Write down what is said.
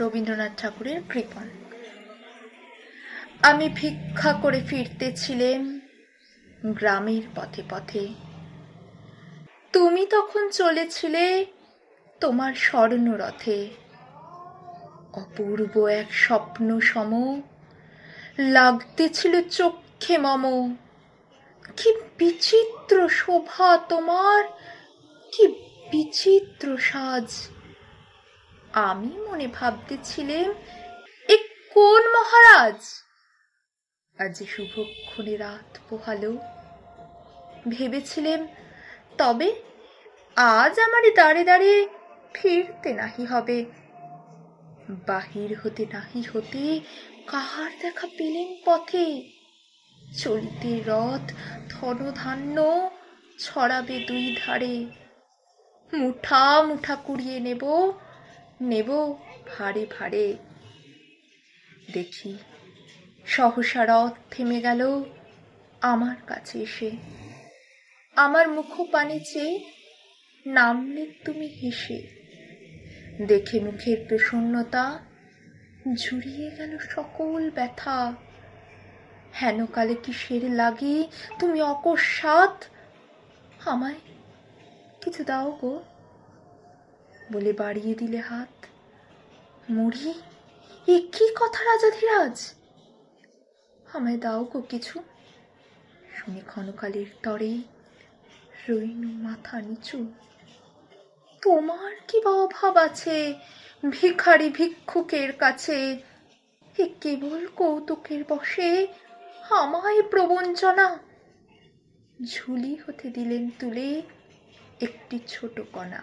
রবীন্দ্রনাথ ঠাকুরের কৃপণ। আমি ভিক্ষা করে ফিরতেছিলেম গ্রামের পথে পথে। তুমি তখন চলেছিলে তোমার স্বর্ণরথে। অপূর্ব এক স্বপ্ন সম লাগতেছিল চক্ষে মম। কি বিচিত্র শোভা তোমার, কি বিচিত্র সাজ। আমি মনে ভাবতেছিলেম, এ কোন মহারাজ? আজ শুভক্ষণে রাত পোহালো। ভেবেছিলেম, তবে আজ আমার দাঁড়ে দাঁড়িয়ে ফিরতে নাহি হবে। বাহির হতে নাহি হতে কাহার দেখা পেলেন পথে? চলিতে রথ ধনধান্য ছড়াবে দুই ধারে। মুঠা মুঠা কুড়িয়ে নেব নেব ভারে ভারে। দেখি, সহসা রথ থেমে গেল আমার কাছে এসে। আমার মুখ পানে চেয়ে নামলে তুমি হেসে। দেখে মুখের প্রসন্নতা ঝুড়িয়ে গেল সকল ব্যথা। হেন কালে কিসের লাগি? তুমি অকস্মাৎ আমায় কিছু দাও গো। বলে বাড়িয়ে দিলে হাত। মুড়ি? এ কি কথা রাজাধিরাজ আমায় দাও গো কিছু। শুনে ক্ষণকালের তরে রইনু মাথা নিচু। তোমার কি বা অভাব আছে ভিখারি ভিক্ষুকের কাছে? এ কেবল কৌতুকের বসে আমায় প্রবঞ্চনা। ঝুলি হতে দিলেন তুলে একটি ছোট কণা।